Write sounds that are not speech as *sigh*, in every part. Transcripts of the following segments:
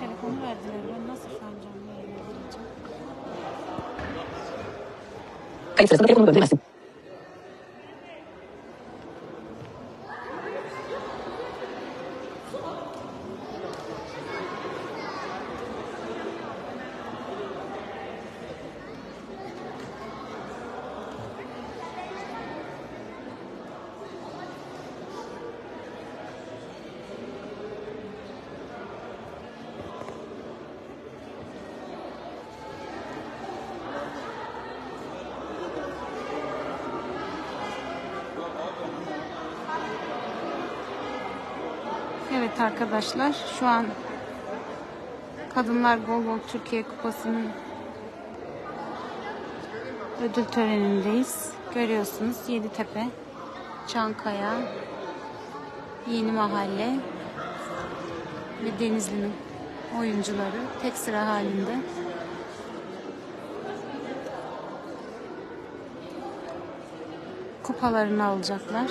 Telefonu verdiler. Ben nasıl şu an canlı yayına gireceğim? Kayıt sırasında telefonunu döndüremezsin. Evet arkadaşlar şu an Kadınlar Golbol Türkiye Kupası'nın ödül törenindeyiz. Görüyorsunuz Yeditepe, Çankaya, Yeni Mahalle ve Denizli'nin oyuncuları tek sıra halinde. Kupalarını alacaklar.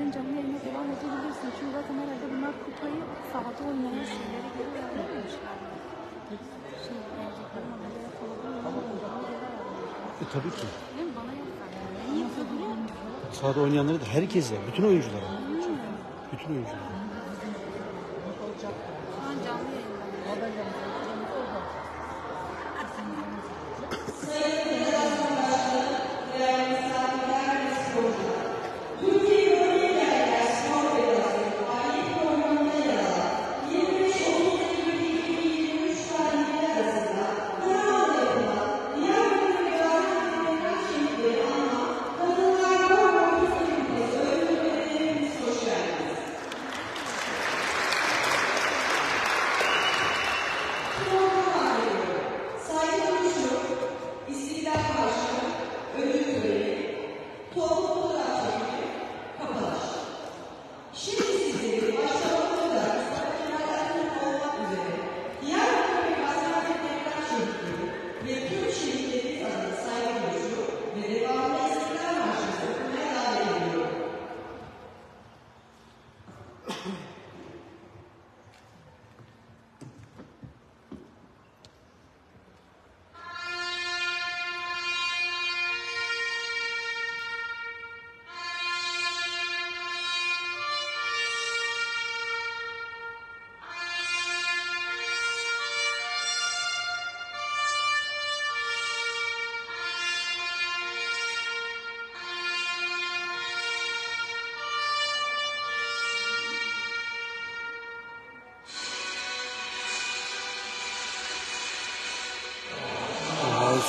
Sen canlı yayına devam edebilirsin. Çünkü zaten herhalde bunlar kupayı sahada oynayan göre ayarlamışlar. Şey, e, tabii ki. Değil mi? Bana yok zaten. İyi yapıyor. Sahada oynayanları da herkese, bütün oyunculara. Bütün oyunculara. Şu an canlı. *laughs*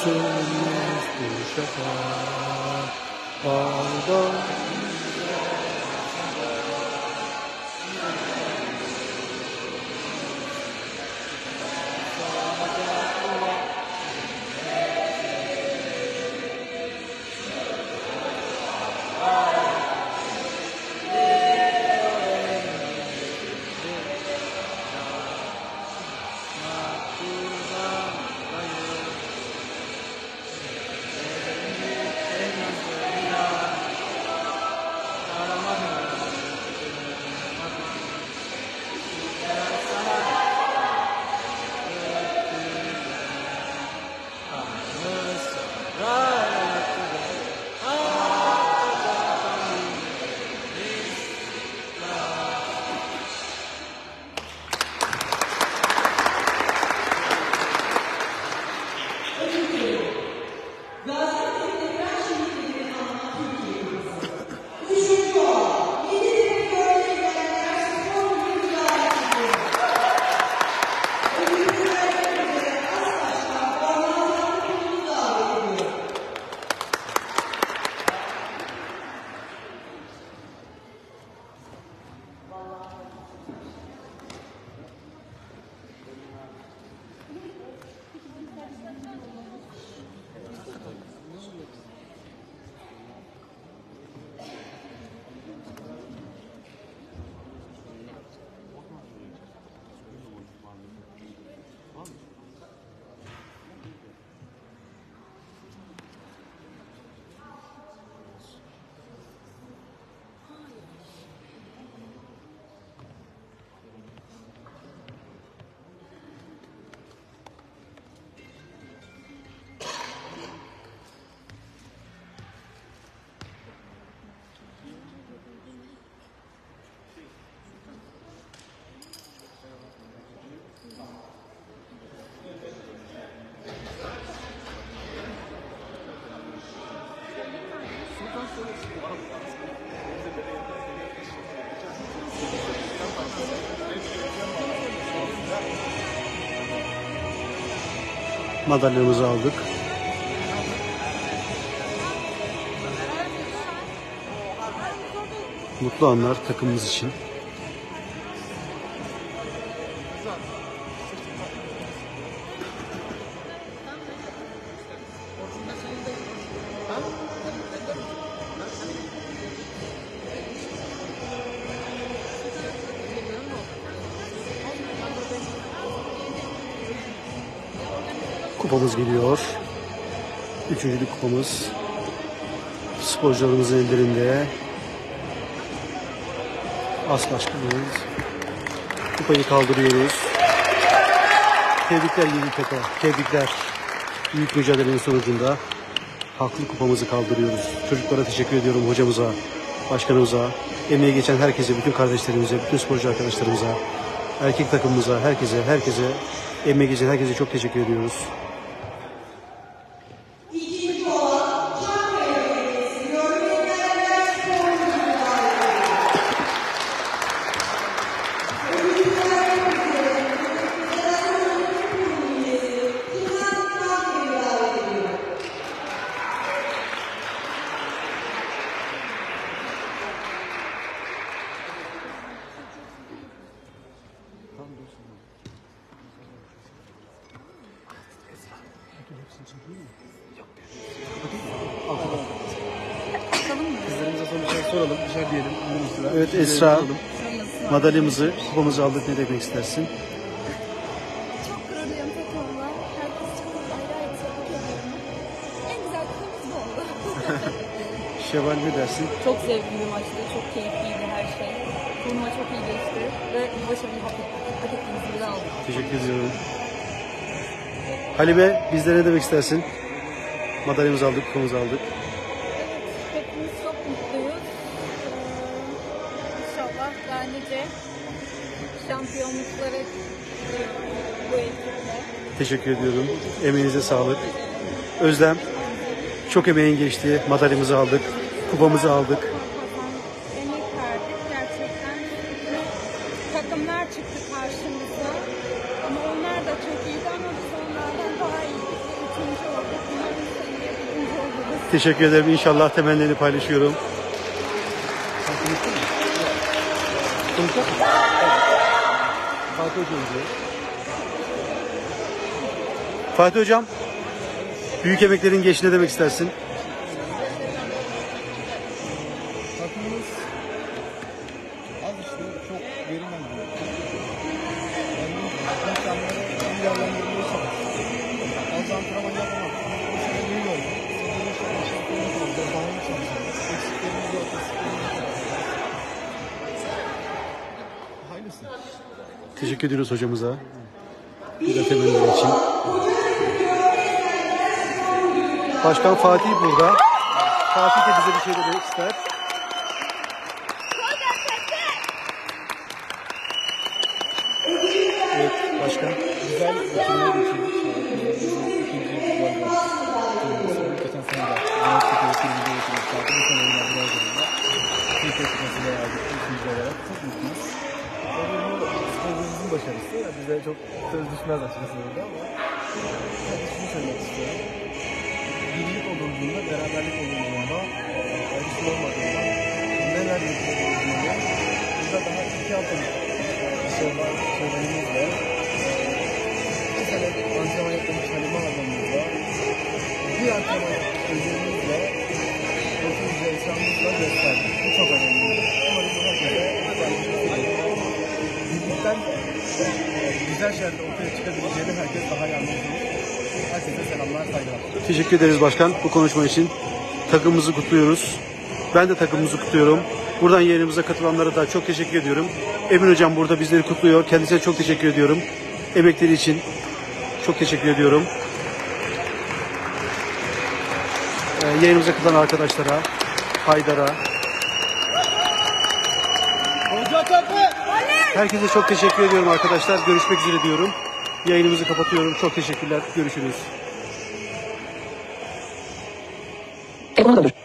sins to shed. All Madalyamızı aldık. Mutlu anlar takımımız için. Kupamız geliyor. Üçüncülük kupamız. Sporcularımızın ellerinde. As başkanımız. Kupayı kaldırıyoruz. Tebrikler Yeni Tepe. Tebrikler. Büyük mücadelenin sonucunda haklı kupamızı kaldırıyoruz. Çocuklara teşekkür ediyorum hocamıza, başkanımıza, emeği geçen herkese, bütün kardeşlerimize, bütün sporcu arkadaşlarımıza, erkek takımımıza, herkese, herkese, emeği geçen herkese çok teşekkür ediyoruz. Kızlarımıza son bir şey soralım. Dışarı diyelim. Bunun sıra. Evet Esra, madalyamızı, kupamızı aldık. Ne demek istersin? Çok gururluyum takımla. Herkes çok ayrı ayrı tebrik ediyorum. En güzel kupamız bu oldu. *laughs* Şevval ne dersin? Çok zevkli bir maçtı. Çok keyifliydi her şey. Turnuva çok iyi geçti. Ve bu başarıyı hak ettik. Hak ettiğimiz gibi de aldık. Teşekkür ediyorum. Halime bizlere ne demek istersin? Madalyamızı aldık, kupamızı aldık. Hepimiz çok mutluyuz. Ee, İnşallah daha nice şampiyonluklara diliyorum bu ekiple. Teşekkür ediyorum. Emeğinize sağlık. Özlem, çok emeğin geçti. Madalyamızı aldık, kupamızı aldık. Teşekkür ederim. İnşallah temennilerini paylaşıyorum. Fatih Hocam, büyük emeklerin geçti ne demek istersin? Takımımız az Teşekkür ediyoruz hocamıza. Güzel temenniler için. Başkan Fatih burada. Fatih de bize bir şey demek ister. Evet başkan. Güzel bütünler geçirdik. İkinci bir başarısı. Yani bize çok söz düşmez açıkçası burada ama. Tabii şunu söylemek istiyorum. Birlik olunduğunda, beraberlik olunduğunda, ayrışma olmadığında neler yapılabilir? Burada daha iki haftalık bir şey var. Söylememizle antrenman yapmış Halime ablamızla, bir antrenman özlemimizle, dokuzca esramızla gösterdik. Bu çok önemli. Umarım bu herkese birlikten e, güzel şeyler ortaya çıkabileceğini herkes daha iyi. Herkese selamlar, saygılar. Teşekkür ederiz başkan bu konuşma için. Takımımızı kutluyoruz. Ben de takımımızı kutluyorum. Buradan yayınımıza katılanlara da çok teşekkür ediyorum. Emin hocam burada bizleri kutluyor. Kendisine çok teşekkür ediyorum. Emekleri için çok teşekkür ediyorum. Ee, yayınımıza katılan arkadaşlara, Haydar'a, herkese çok teşekkür ediyorum arkadaşlar. Görüşmek üzere diyorum. Yayınımızı kapatıyorum. Çok teşekkürler. Görüşürüz. Telefonu